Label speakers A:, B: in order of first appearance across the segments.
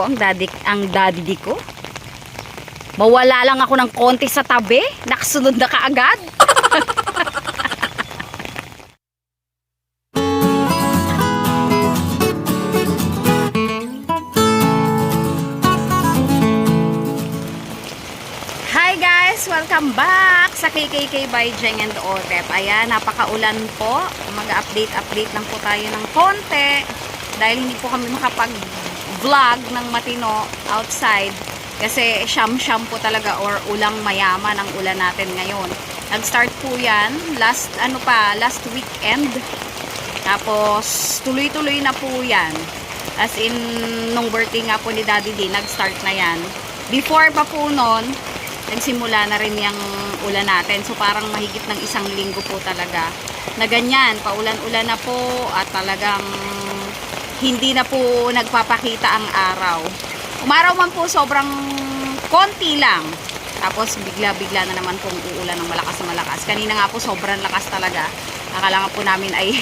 A: po ang daddy, ang daddy ko. Mawala lang ako ng konti sa tabi, nakasunod na kaagad. Hi guys! Welcome back sa KKK by Jeng and Otep. Ayan, napakaulan po. Mag-update-update lang po tayo ng konti. Dahil hindi po kami makapag-vlog ng matino outside. Kasi siyam-siyam po talaga or ulang mayaman ang ulan natin ngayon. Nag-start po yan last, ano pa, last weekend. Tapos, tuloy-tuloy na po yan. As in, nung birthday nga po ni Daddy D, nag-start na yan. Before pa po nun, nagsimula na rin yung ulan natin. So parang mahigit ng isang linggo po talaga. Na ganyan, paulan-ulan na po at talagang hindi na po nagpapakita ang araw. Umaraw man po sobrang konti lang. Tapos bigla-bigla na naman pong uulan ng malakas na malakas. Kanina nga po sobrang lakas talaga. Akala nga po namin ay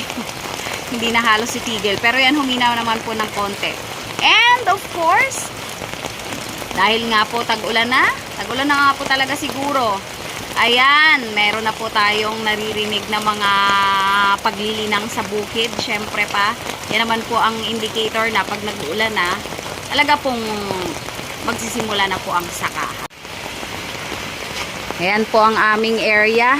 A: hindi na halos itigil. Pero yan huminaw naman po ng konti. And of course, dahil nga po tag-ulan na, tag-ulan na nga po talaga siguro. Ayan, meron na po tayong naririnig na mga paglilinang sa bukid. Siyempre pa, yan naman po ang indicator na pag nag-uulan na, talaga pong magsisimula na po ang saka. Ayan po ang aming area.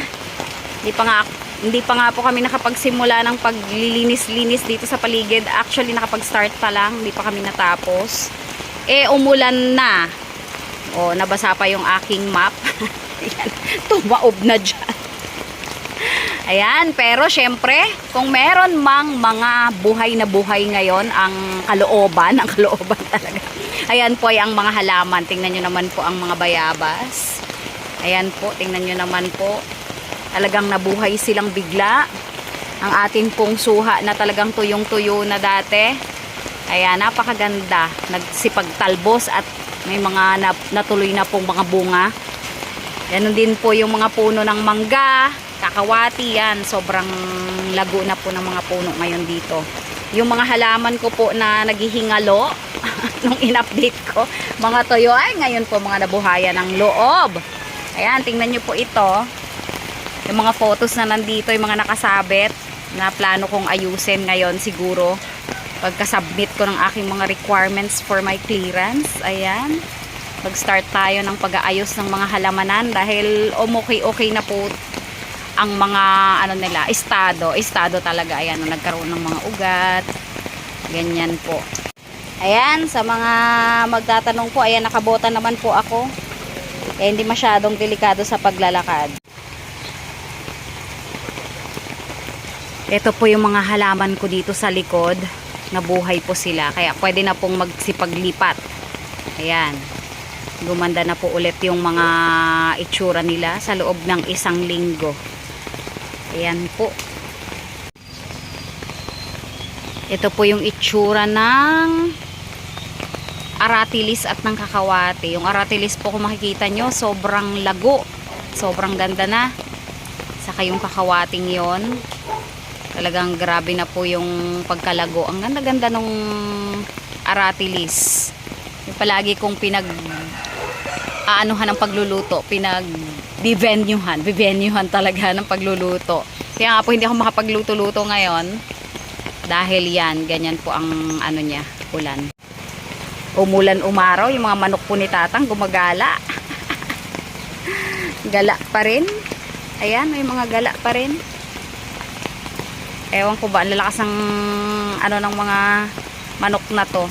A: Hindi pa nga, hindi pa nga po kami nakapagsimula ng paglilinis-linis dito sa paligid. Actually, nakapag-start pa lang. Hindi pa kami natapos. Eh, umulan na. O, nabasa pa yung aking map. Ayan, tumaob na dyan. Ayan, pero syempre, kung meron mang mga buhay na buhay ngayon, ang kalooban, ang kalooban talaga. Ayan po ay ang mga halaman. Tingnan nyo naman po ang mga bayabas. Ayan po, tingnan nyo naman po. Talagang nabuhay silang bigla. Ang atin pong suha na talagang tuyong-tuyo na dati. Ayan, napakaganda. Nagsipagtalbos at may mga natuloy na pong mga bunga. Ganon din po yung mga puno ng mangga, kakawati yan. Sobrang lago na po ng mga puno ngayon dito. Yung mga halaman ko po na naghihingalo nung in-update ko, mga toyo ay ngayon po mga nabuhayan ng loob. Ayan, tingnan nyo po ito. Yung mga photos na nandito, yung mga nakasabit na plano kong ayusin ngayon siguro pagka-submit ko ng aking mga requirements for my clearance. Ayan. Mag-start tayo ng pag-aayos ng mga halamanan dahil umokay-okay na po ang mga ano nila, estado. Estado talaga. Ayan, nagkaroon ng mga ugat. Ganyan po. Ayan, sa mga magtatanong po, ayan, nakabota naman po ako. Eh, hindi masyadong delikado sa paglalakad. Ito po yung mga halaman ko dito sa likod. Nabuhay po sila. Kaya pwede na pong magsipaglipat. Ayan. Gumanda na po ulit yung mga itsura nila sa loob ng isang linggo. Ayan po. Ito po yung itsura ng aratilis at ng kakawati. Yung aratilis po kung makikita nyo, sobrang lago. Sobrang ganda na. Saka yung kakawating yon talagang grabe na po yung pagkalago. Ang ganda-ganda nung aratilis. Yung palagi kong pinag aanuhan ng pagluluto, pinag bivenyuhan, bivenyuhan talaga ng pagluluto. Kaya nga po hindi ako makapagluto-luto ngayon dahil yan, ganyan po ang ano niya, ulan. Umulan umaraw, yung mga manok po ni Tatang gumagala. gala pa rin. Ayan, may mga gala pa rin ewan ko ba lalakas ng ano ng mga manok na to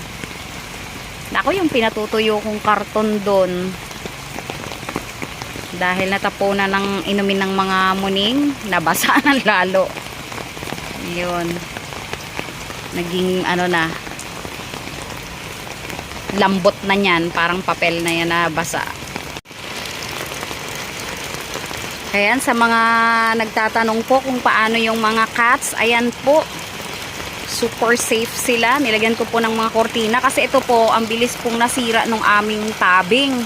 A: Nako yung pinatutuyo kong karton doon dahil natapunan ng inumin ng mga muning nabasa na lalo yun naging ano na lambot na yan parang papel na yan na basa Ayan, sa mga nagtatanong po kung paano yung mga cats, ayan po, super safe sila. Nilagyan ko po ng mga kortina kasi ito po, ang bilis pong nasira ng aming tabing.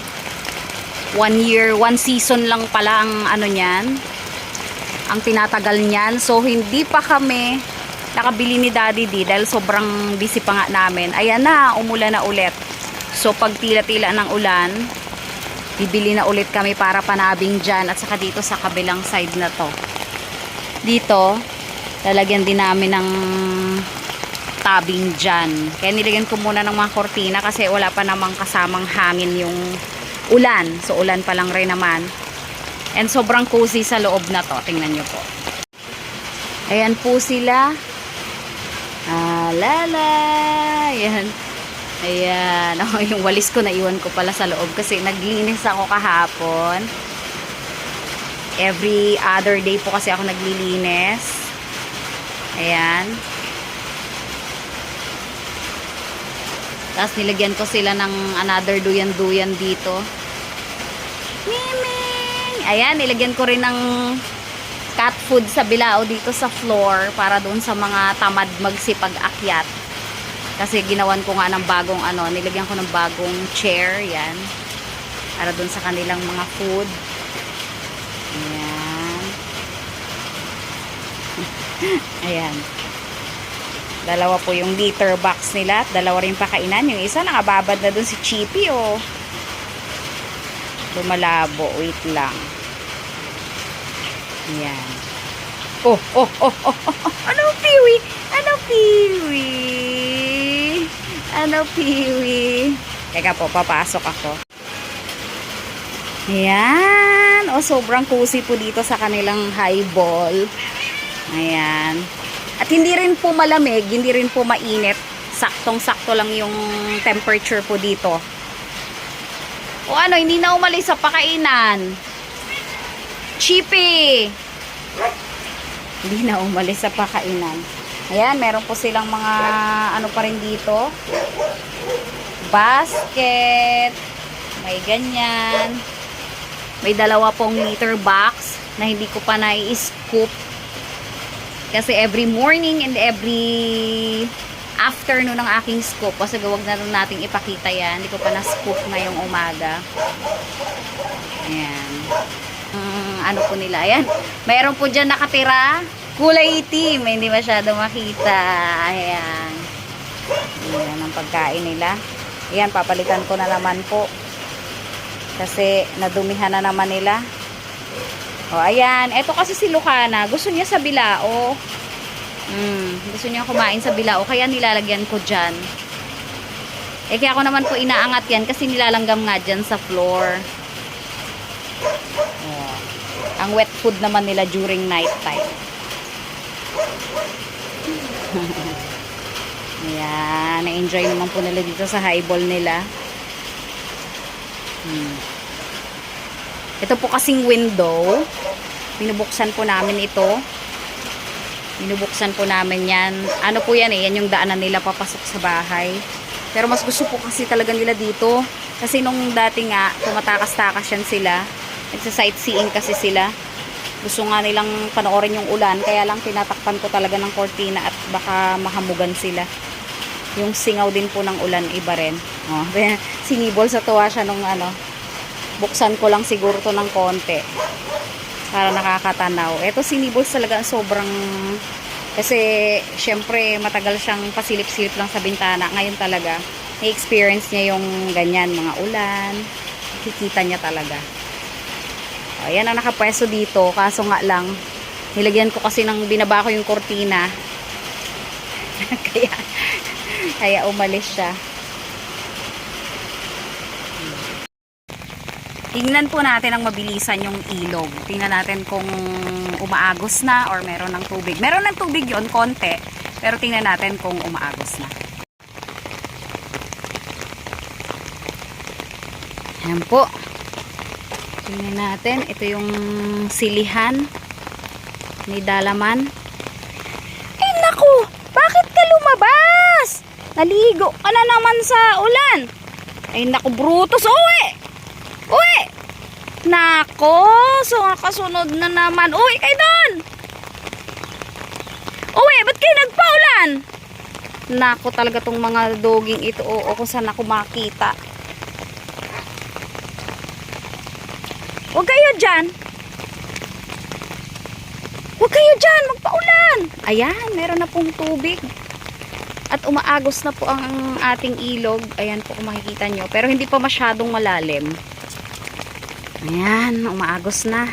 A: One year, one season lang pala ang ano niyan, ang tinatagal niyan. So, hindi pa kami nakabili ni Daddy D dahil sobrang busy pa nga namin. Ayan na, umulan na ulit. So pag tila-tila ng ulan, bibili na ulit kami para panabing dyan at saka dito sa kabilang side na to. Dito, lalagyan din namin ng tabing dyan. Kaya nilagyan ko muna ng mga kortina kasi wala pa namang kasamang hangin yung ulan. So ulan pa lang rin naman. And sobrang cozy sa loob na to. Tingnan nyo po. Ayan po sila. Ah, lala. Ayan. Ayan. Oh, yung walis ko naiwan ko pala sa loob kasi naglinis ako kahapon. Every other day po kasi ako naglilinis. Ayan. Tapos nilagyan ko sila ng another duyan-duyan dito. Miming! Ayan, nilagyan ko rin ng cat food sa bilao dito sa floor para doon sa mga tamad magsipag-akyat. Kasi ginawan ko nga ng bagong ano, nilagyan ko ng bagong chair, yan. Para doon sa kanilang mga food. Ayan. Ayan. Dalawa po yung litter box nila at dalawa rin pakainan. Yung isa nakababad na doon si Chippy, oh. Lumalabo. Wait lang. Ayan. Oh, oh, oh, oh, oh, oh. Ano, Piwi? Ano, Piwi? Ano, Piwi? Teka po, papasok ako. Ayan. O, sobrang cozy po dito sa kanilang highball. Ayan. At hindi rin po malamig, hindi rin po mainit. Saktong-sakto lang yung temperature po dito. O ano, hindi na umalis sa pakainan. Chippy! Hindi na umalis sa pakainan. Ayan, meron po silang mga ano pa rin dito. Basket. May ganyan. May dalawa pong liter box na hindi ko pa nai-scoop. Kasi every morning and every afternoon ng aking scoop. Kasi gawag na rin natin ipakita yan. Hindi ko pa na-scoop ngayong umaga. Ayan. Mm, ano po nila. Ayan. Mayroon po dyan nakatira. Kulay itim. Hindi masyado makita. Ayan. Ayan ang pagkain nila. Ayan, papalitan ko na naman po. Kasi nadumihan na naman nila. O, ayan. Ito kasi si Lucana. Gusto niya sa bilao. Mm, gusto niya kumain sa bilao. Kaya nilalagyan ko dyan. Eh, kaya ako naman po inaangat yan kasi nilalanggam nga dyan sa floor. O, ang wet food naman nila during night time. Ayan. Na-enjoy naman po nila dito sa highball nila. Hmm. Ito po kasing window. Binubuksan po namin ito. Binubuksan po namin yan. Ano po yan eh, yan yung daanan nila papasok sa bahay. Pero mas gusto po kasi talaga nila dito. Kasi nung dati nga, tumatakas-takas yan sila. Nagsa-sightseeing kasi sila. Gusto nga nilang panoorin yung ulan. Kaya lang tinatakpan ko talaga ng kortina at baka mahamugan sila. Yung singaw din po ng ulan, iba rin. Oh, sinibol sa tuwa siya nung ano, buksan ko lang siguro to ng konti para nakakatanaw. Ito sinibos talaga sobrang kasi syempre matagal siyang pasilip-silip lang sa bintana. Ngayon talaga na-experience niya yung ganyan mga ulan. Kikita niya talaga. Ayan ang nakapwesto dito. Kaso nga lang nilagyan ko kasi ng binaba ko yung kortina. kaya kaya umalis siya. Tingnan po natin ang mabilisan yung ilog. Tingnan natin kung umaagos na or meron ng tubig. Meron ng tubig yon konti. Pero tingnan natin kung umaagos na. Ayan po. Tingnan natin. Ito yung silihan ni Dalaman. Ay naku! Bakit ka lumabas? Naligo ka na naman sa ulan. Ay naku, Brutus. Uwi! Uy! Nako, so kasunod na naman. Uy, kay doon! Uy, ba't kayo nagpaulan? Nako talaga tong mga doging ito. Oo, kung saan ako makita. Huwag kayo dyan. Huwag kayo dyan, magpaulan. Ayan, meron na pong tubig. At umaagos na po ang ating ilog. Ayan po kung makikita nyo. Pero hindi pa masyadong malalim. Ayan, umaagos na.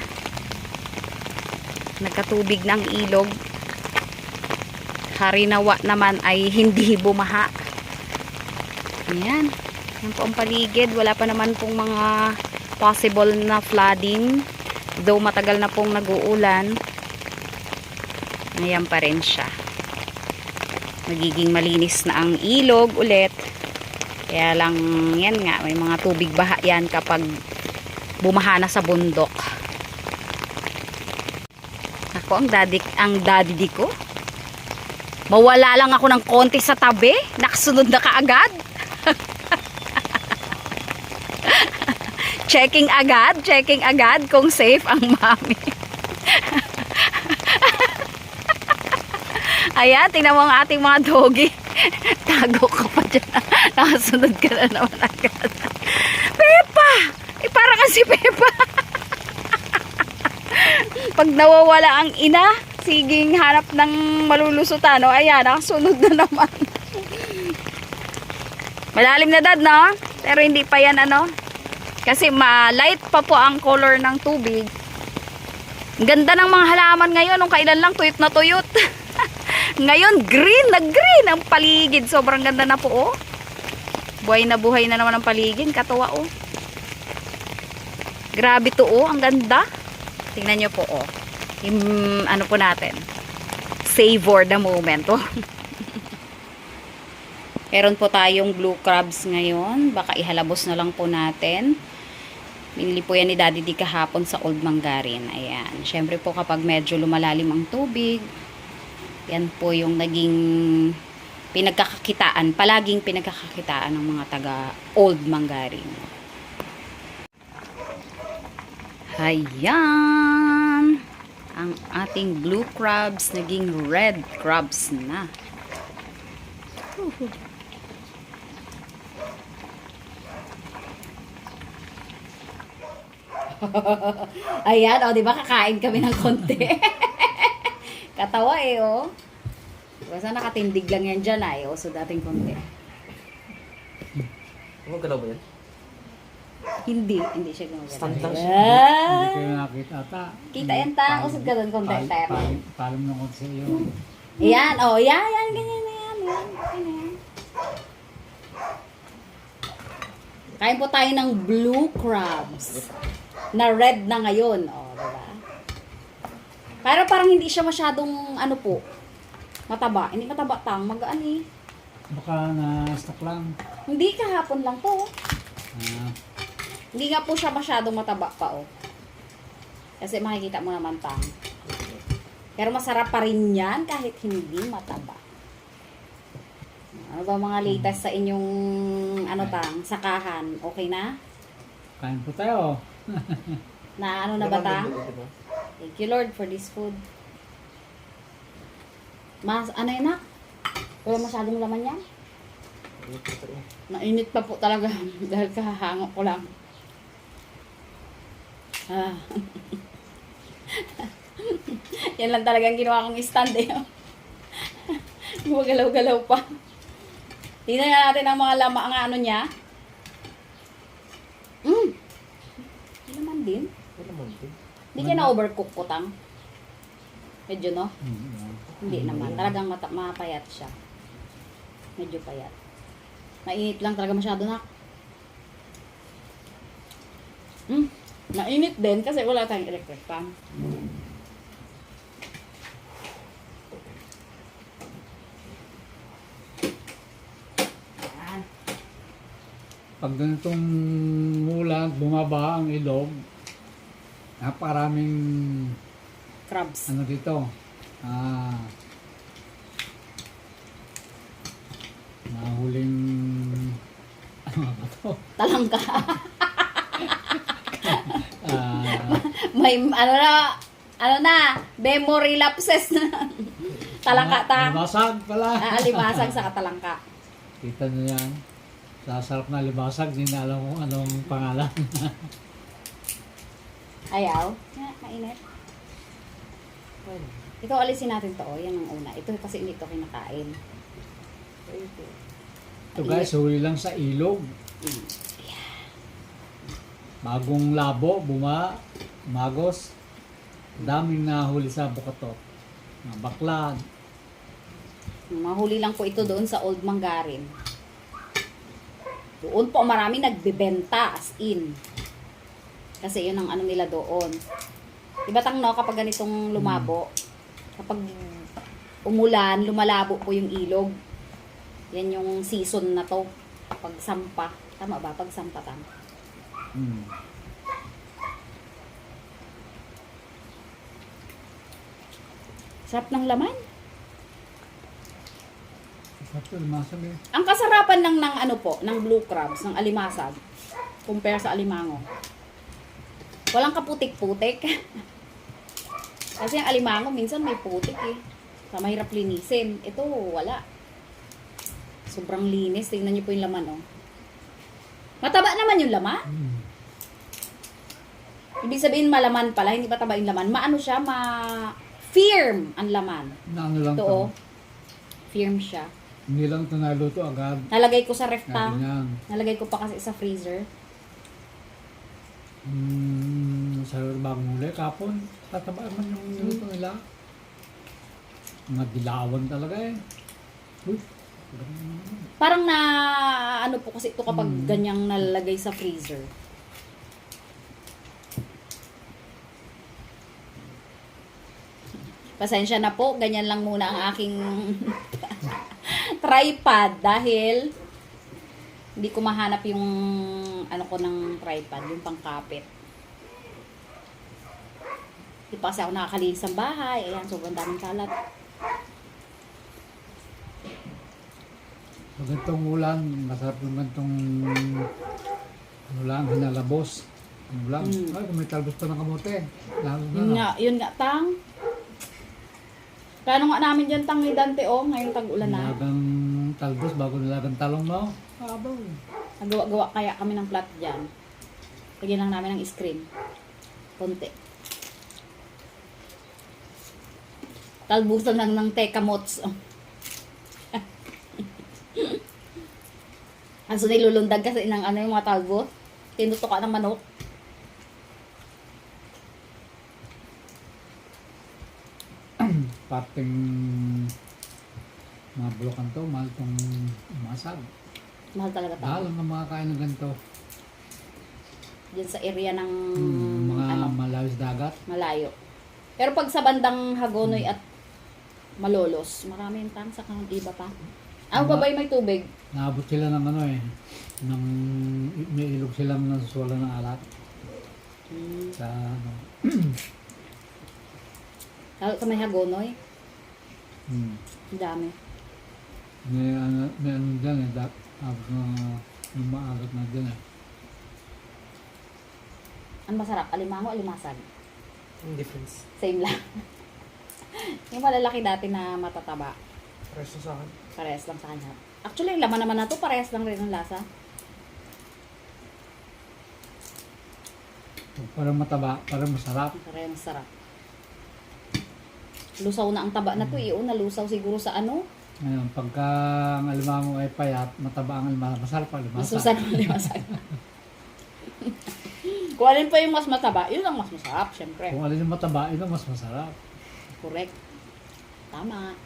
A: Nagkatubig na ang ilog. Harinawa naman ay hindi bumaha. Ayan. Yan po ang paligid. Wala pa naman pong mga possible na flooding. Though matagal na pong nag-uulan. Ayan pa rin siya. Magiging malinis na ang ilog ulit. Kaya lang, yan nga, may mga tubig baha yan kapag bumaha na sa bundok. Ako, ang daddy, ang daddy ko. Mawala lang ako ng konti sa tabi. Nakasunod na kaagad. checking agad, checking agad kung safe ang mami. Ayan, tingnan mo ang ating mga doggy. Tago ka pa dyan. Nakasunod ka na naman agad. Eh, parang kasi Pepa. Pag nawawala ang ina, siging hanap ng malulusutan. O, ayan, nakasunod na naman. Malalim na dad, no? Pero hindi pa yan, ano? Kasi ma-light pa po ang color ng tubig. Ganda ng mga halaman ngayon. Nung kailan lang, tuyot na tuyot. ngayon, green na green ang paligid. Sobrang ganda na po, oh. Buhay na buhay na naman ang paligid. Katuwa, oh. Grabe to, oh. Ang ganda. Tingnan nyo po, oh. Yung, ano po natin. Savor the moment, oh. Meron po tayong blue crabs ngayon. Baka ihalabos na lang po natin. Binili po yan ni Daddy di kahapon sa Old Mangarin. Ayan. Siyempre po kapag medyo lumalalim ang tubig, yan po yung naging pinagkakakitaan, palaging pinagkakakitaan ng mga taga Old Mangarin. Ayan. Ang ating blue crabs naging red crabs na. Ayan, o, di ba kakain kami ng konti? Katawa eh, o. Basta nakatindig lang yan dyan, ay, o. So, dating konti.
B: Gumagalaw ba yan?
A: Hindi, hindi siya gumagana.
B: Stand lang siya.
C: Hindi kayo nakita ata.
A: Kita yan ta, usod ka doon, pero.
C: pal- Palam ng konti sa iyo.
A: Ayan, o, oh, yan, yan, ganyan na yan, yan, okay na yan. Kain po tayo ng blue crabs. Na red na ngayon, o, oh, diba? Pero parang hindi siya masyadong, ano po, mataba. Hindi mataba tang, magaan eh.
C: Baka na-stock lang.
A: Hindi kahapon lang oh.
C: Ah,
A: Hindi nga po siya masyadong mataba pa, oh. Kasi makikita mo naman tang. Pero masarap pa rin yan kahit hindi mataba. Ano ba mga latest sa inyong ano tang, sakahan? Okay na?
C: kain po tayo.
A: Na ano na ba tang? Thank you Lord for this food. Mas, ano yun na? Wala masyadong laman yan? Mainit pa po talaga dahil kahahangok ko lang. Ah. Yan lang talagang ginawa kong stand eh. Gumagalaw-galaw pa. Tingnan nga natin ang mga lama, ang ano niya. Mm. Hindi naman din. Hindi ka na-overcook ko, Tang. Medyo, no?
C: Mm,
A: Hindi naman. Talagang mata mapayat siya. Medyo payat. Mainit lang talaga masyado na. Hmm. Mainit din kasi wala tayong electric fan.
C: Pag ganitong ulan, bumaba ang ilog, naparaming
A: Crabs.
C: ano dito, ah, nahuling ano ba to?
A: Talangka.
C: Ah,
A: May ano na, ano na, memory lapses na. talangka ta.
C: Libasag pala.
A: Ah, alibasag sa katalangka.
C: Kita nyo yan. Sa sarap na libasag, hindi na alam kung anong pangalan.
A: Ayaw. Nga, mainit. Ito, alisin natin to. Oh. Yan ang una. Ito kasi hindi to kinakain.
C: Ito guys, huli lang sa ilog. Bagong labo, buma, magos. Daming nahuli sa bukato. Mga bakla.
A: Mahuli lang po ito doon sa Old Mangarin. Doon po marami nagbebenta as in. Kasi yun ang ano nila doon. Diba tang no, kapag ganitong lumabo, kapag umulan, lumalabo po yung ilog. Yan yung season na to. Pagsampa. Tama ba? Pagsampa tama.
C: Hmm.
A: Sarap ng laman.
C: Ito, lumasag eh.
A: Ang kasarapan lang ng ano po, ng blue crabs, ng alimasag, compare sa alimango. Walang kaputik-putik. Kasi ang alimango minsan may putik eh. Sa mahirap linisin. Ito, wala. Sobrang linis. Tingnan niyo po yung laman, oh. Mataba naman yung laman.
C: Hmm.
A: Ibig sabihin malaman pala, hindi mataba yung laman. Maano siya, ma... Firm ang laman.
C: Na ano lang
A: Ito,
C: to.
A: oh. Firm siya.
C: Hindi lang ito naluto agad.
A: Nalagay ko sa ref
C: ganyan.
A: Nalagay ko pa kasi sa freezer.
C: Hmm, sa bagong huli, kapon, tataba man yung niluto nila. Mga dilawan talaga eh. Uy, ganun naman.
A: Parang na ano po kasi ito kapag
C: Mm.
A: ganyang nalalagay sa freezer. Pasensya na po, ganyan lang muna ang aking tripod dahil hindi ko mahanap yung ano ko ng tripod, yung pangkapit. Di pa kasi ako nakakalinis ng bahay. Ayan, sobrang daming kalat.
C: Pag ganitong ulan, masarap yung ganitong ulan, hinalabos. Ang ulan.
A: Mm.
C: Ay, kung may talbos pa ng kamote.
A: Yun nga, yun nga, tang. Plano nga namin dyan, tang ni Dante, oh, ngayong tag-ulan na.
C: Nilagang talbos bago nilagang talong mo. Abaw.
A: Nagawa-gawa kaya kami ng plat dyan. Lagyan lang namin ng screen. Konti. Talbusan lang ng teka mots. Oh. Ang so nilulundag kasi ng ano yung mga talbo. Tinutuka ng manok.
C: Parting mga bulukan to, mahal itong umasag.
A: Mahal talaga
C: Mahal
A: tao.
C: ang mga kain ng ganito.
A: Diyan sa area ng
C: Hmm, mga
A: ano,
C: malayos dagat.
A: malayo. Pero pag sa bandang Hagonoy at Malolos, marami yung tang sa iba pa. Ah, babay may tubig.
C: Naabot sila ng ano eh, ng may ilog silang nasusulan ng alat
A: Hmm.
C: sa ano.
A: Lalo sa may Hagonoy,
C: Hmm.
A: ang dami.
C: May ano, may ano dyan eh, dak, abot na yung maagat na dyan eh.
A: Ang masarap, alimango, alimasag.
B: Ang difference.
A: Same lang. yung malalaki dati na matataba,
B: Preso sa akin.
A: parehas lang sa kanya. Actually, yung laman naman na to, parehas lang rin ang lasa.
C: Parang mataba, parang masarap.
A: Parehas masarap. Lusaw na ang taba na to, eh. Oo, nalusaw siguro sa ano.
C: Ngayon, pagka ang alimango ay payat, mataba ang alimango, masarap ang
A: Mas
C: alimasa.
A: masarap ang alimasag. Kung alin pa yung mas mataba, yun ang mas masarap, syempre.
C: Kung alin yung mataba, yun ang mas masarap.
A: Correct. Tama.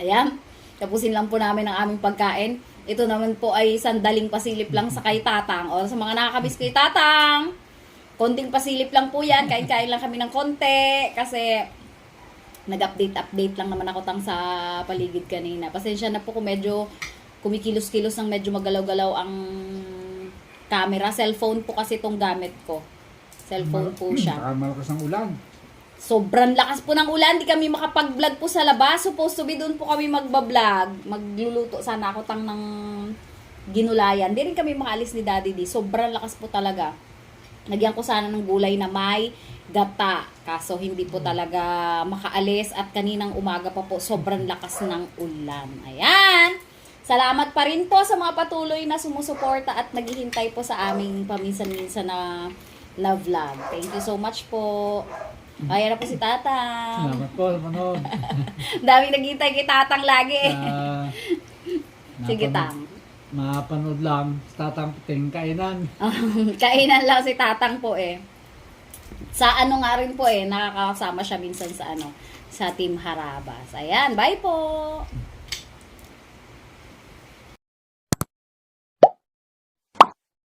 A: Ayan. Tapusin lang po namin ang aming pagkain. Ito naman po ay sandaling pasilip lang sa kay Tatang. O sa mga nakakabis kay Tatang. Konting pasilip lang po yan. Kain-kain lang kami ng konti. Kasi nag-update-update lang naman ako tang sa paligid kanina. Pasensya na po kung medyo kumikilos-kilos ng medyo magalaw-galaw ang camera. Cellphone po kasi itong gamit ko. Cellphone po siya.
C: Baka malakas ang ulan.
A: Sobrang lakas po ng ulan, di kami makapag-vlog po sa labas. Supposed to be doon po kami magbablog. Magluluto sana ako tang ng ginulayan. Di rin kami makaalis ni Daddy D. Sobrang lakas po talaga. Nagyan ko sana ng gulay na may gata. Kaso hindi po talaga makaalis at kaninang umaga pa po sobrang lakas ng ulan. Ayan! Salamat pa rin po sa mga patuloy na sumusuporta at naghihintay po sa aming paminsan-minsan na na vlog. Thank you so much po. Ayan na po si Tatang.
C: Salamat po sa panood.
A: Dami naghihintay kay Tatang lagi.
C: Ah,
A: Sige, Tang.
C: Mapanood lang sa tatang puting kainan.
A: Kainan lang si Tatang po eh. Sa ano nga rin po eh, nakakasama siya minsan sa ano, sa Team Harabas. Ayan, bye po!